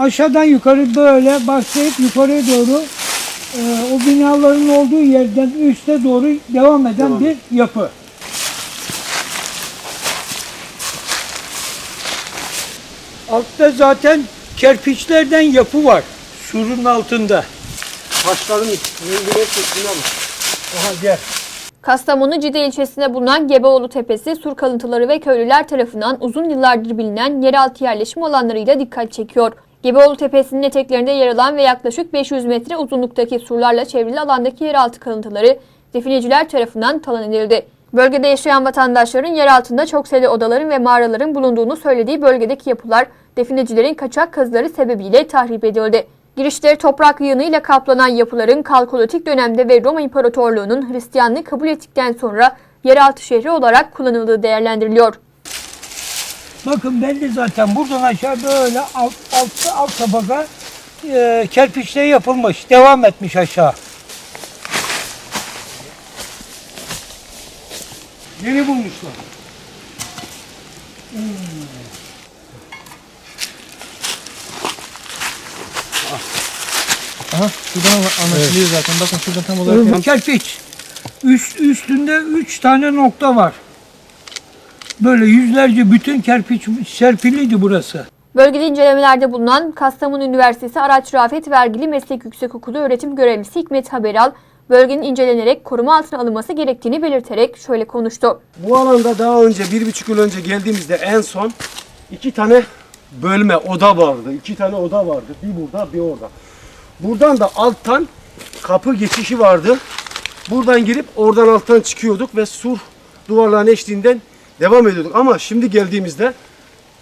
aşağıdan yukarı böyle başlayıp yukarıya doğru e, o binaların olduğu yerden üste doğru devam eden Devam. bir yapı. Altta zaten kerpiçlerden yapı var. Surun altında. Taşların rengine şekline bak. Aha gel. Kastamonu Cide ilçesinde bulunan Gebeoğlu Tepesi, sur kalıntıları ve köylüler tarafından uzun yıllardır bilinen yeraltı yerleşim alanlarıyla dikkat çekiyor. Gebeoğlu Tepesi'nin eteklerinde yer alan ve yaklaşık 500 metre uzunluktaki surlarla çevrili alandaki yeraltı kalıntıları defineciler tarafından talan edildi. Bölgede yaşayan vatandaşların yer altında çok sayıda odaların ve mağaraların bulunduğunu söylediği bölgedeki yapılar definecilerin kaçak kazıları sebebiyle tahrip edildi. Girişleri toprak yığınıyla kaplanan yapıların Kalkolitik dönemde ve Roma İmparatorluğu'nun Hristiyanlığı kabul ettikten sonra yeraltı şehri olarak kullanıldığı değerlendiriliyor. Bakın belli zaten buradan aşağı böyle alt, alt, alt tabaka e, kerpiçle yapılmış. Devam etmiş aşağı. Yeni bulmuşlar. Aha şuradan anlaşılıyor zaten. Bakın şuradan tam olarak. Kerpiç. Üst, üstünde üç tane nokta var. Böyle yüzlerce bütün kerpiç serpiliydi burası. Bölgede incelemelerde bulunan Kastamonu Üniversitesi Araç Rafet Vergili Meslek Yüksekokulu öğretim görevlisi Hikmet Haberal, bölgenin incelenerek koruma altına alınması gerektiğini belirterek şöyle konuştu. Bu alanda daha önce bir buçuk yıl önce geldiğimizde en son iki tane bölme oda vardı. İki tane oda vardı. Bir burada bir orada. Buradan da alttan kapı geçişi vardı. Buradan girip oradan alttan çıkıyorduk ve sur duvarların eşliğinden devam ediyorduk. Ama şimdi geldiğimizde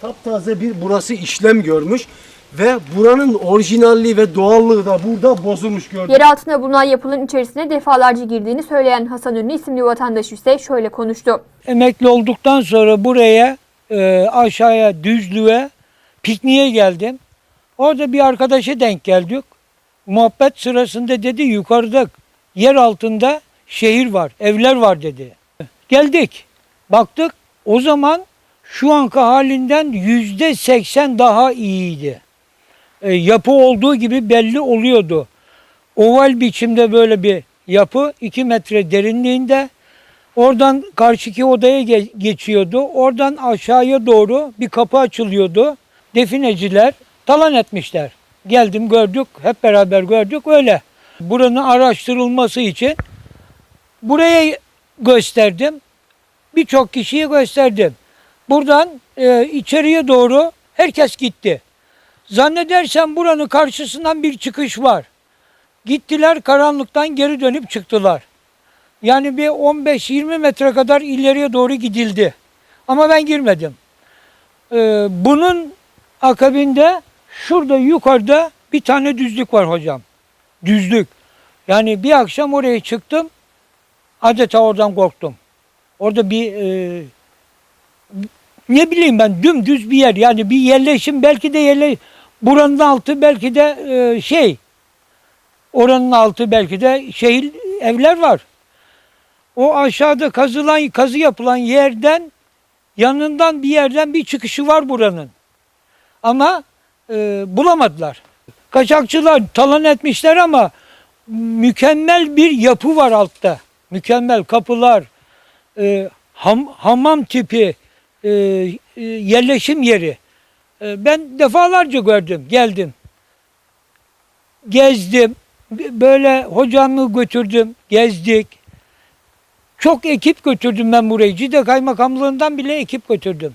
taptaze bir burası işlem görmüş ve buranın orijinalliği ve doğallığı da burada bozulmuş gördük. Yer altında bulunan yapının içerisine defalarca girdiğini söyleyen Hasan Ünlü isimli vatandaş ise şöyle konuştu. Emekli olduktan sonra buraya e, aşağıya düzlüğe pikniğe geldim. Orada bir arkadaşa denk geldik. Muhabbet sırasında dedi yukarıda yer altında şehir var, evler var dedi. Geldik, baktık o zaman şu anki halinden yüzde seksen daha iyiydi. E, yapı olduğu gibi belli oluyordu. Oval biçimde böyle bir yapı 2 metre derinliğinde Oradan karşıki odaya ge- geçiyordu. Oradan aşağıya doğru bir kapı açılıyordu. Defineciler talan etmişler. Geldim gördük, hep beraber gördük öyle. Buranın araştırılması için buraya gösterdim. Birçok kişiye gösterdim. Buradan e, içeriye doğru herkes gitti. Zannedersem buranın karşısından bir çıkış var. Gittiler karanlıktan geri dönüp çıktılar. Yani bir 15-20 metre kadar ileriye doğru gidildi. Ama ben girmedim. Ee, bunun akabinde şurada yukarıda bir tane düzlük var hocam. Düzlük. Yani bir akşam oraya çıktım. Adeta oradan korktum. Orada bir e, ne bileyim ben dümdüz bir yer. Yani bir yerleşim belki de yerle buranın altı belki de e, şey oranın altı belki de şehir evler var. O aşağıda kazılan kazı yapılan yerden yanından bir yerden bir çıkışı var buranın. Ama e, bulamadılar. Kaçakçılar talan etmişler ama mükemmel bir yapı var altta. Mükemmel kapılar, e, ham, hamam tipi e, e, yerleşim yeri. E, ben defalarca gördüm, geldim. Gezdim. Böyle hocamı götürdüm, gezdik. Çok ekip götürdüm ben burayı. Cide Kaymakamlığından bile ekip götürdüm.